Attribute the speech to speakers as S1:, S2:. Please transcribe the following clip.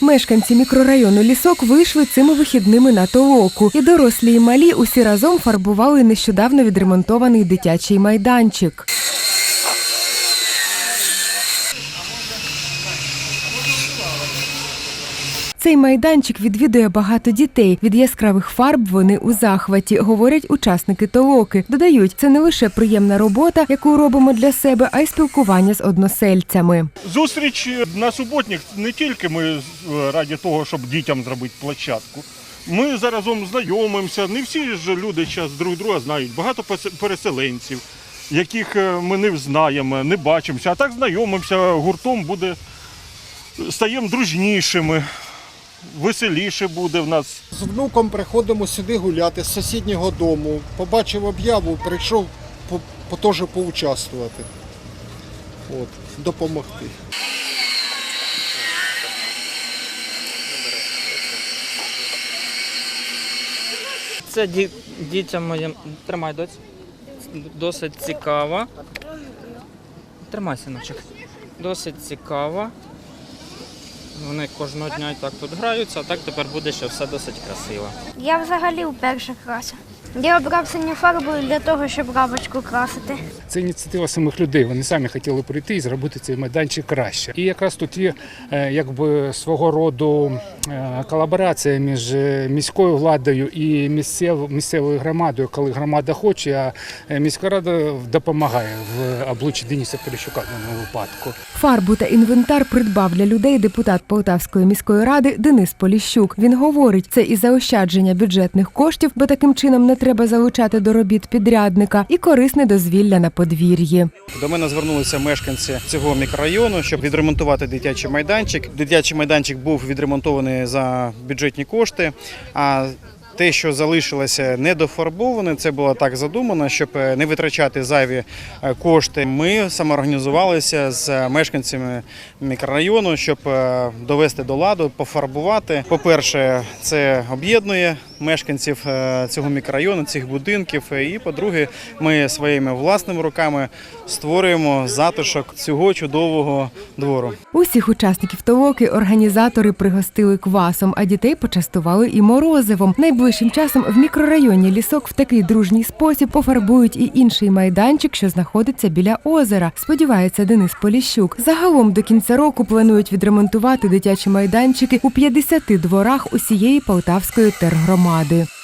S1: Мешканці мікрорайону Лісок вийшли цими вихідними на толоку, і дорослі і малі усі разом фарбували нещодавно відремонтований дитячий майданчик. Цей майданчик відвідує багато дітей. Від яскравих фарб вони у захваті, говорять учасники толоки. Додають, це не лише приємна робота, яку робимо для себе, а й спілкування з односельцями.
S2: Зустріч на суботник не тільки ми е, раді того, щоб дітям зробити площадку. Ми заразом знайомимося. Не всі ж люди зараз друг друга знають. Багато переселенців, яких е, ми не знаємо, не бачимося. А так знайомимося, гуртом буде, стаємо дружнішими, веселіше буде в нас.
S3: З внуком приходимо сюди гуляти з сусіднього дому. Побачив об'яву, прийшов по, по теж поучаствувати. От, допомогти.
S4: Це ді- дітям моїм. Тримай доць. Досить цікаво. Тримай, синочок. Досить цікаво. Вони кожного дня і так тут граються, а так тепер буде ще все досить красиво.
S5: Я взагалі у перших класах. Я обрав синю фарбу для того, щоб рамочку красити.
S6: Це ініціатива самих людей. Вони самі хотіли прийти і зробити цей майданчик краще. І якраз тут є е, якби свого роду е, колаборація між е, міською владою і місцев, місцевою громадою, коли громада хоче, а міська рада допомагає в обличчі Дениса Поліщука в даному випадку.
S1: Фарбу та інвентар придбав для людей депутат Полтавської міської ради Денис Поліщук. Він говорить, це і заощадження бюджетних коштів, бо таким чином не треба залучати до робіт підрядника, і корисне дозвілля на подвір'ї.
S7: До мене звернулися мешканці цього мікрорайону, щоб відремонтувати дитячий майданчик. Дитячий майданчик був відремонтований за бюджетні кошти. А те, що залишилося недофарбоване, це було так задумано, щоб не витрачати зайві е, кошти. Ми самоорганізувалися з мешканцями мікрорайону, щоб е, довести до ладу, пофарбувати. По-перше, це об'єднує мешканців е, цього мікрорайону, цих будинків. І по-друге, ми своїми власними руками створюємо затишок цього чудового двору.
S1: Усіх учасників толоки організатори пригостили квасом, а дітей почастували і морозивом. Найближчим часом в мікрорайоні лісок в такий дружній спосіб пофарбують і інший майданчик, що знаходиться біля озера. Сподівається Денис Поліщук. Загалом до кінця року планують відремонтувати дитячі майданчики у 50 дворах усієї Полтавської тергромади. Moade.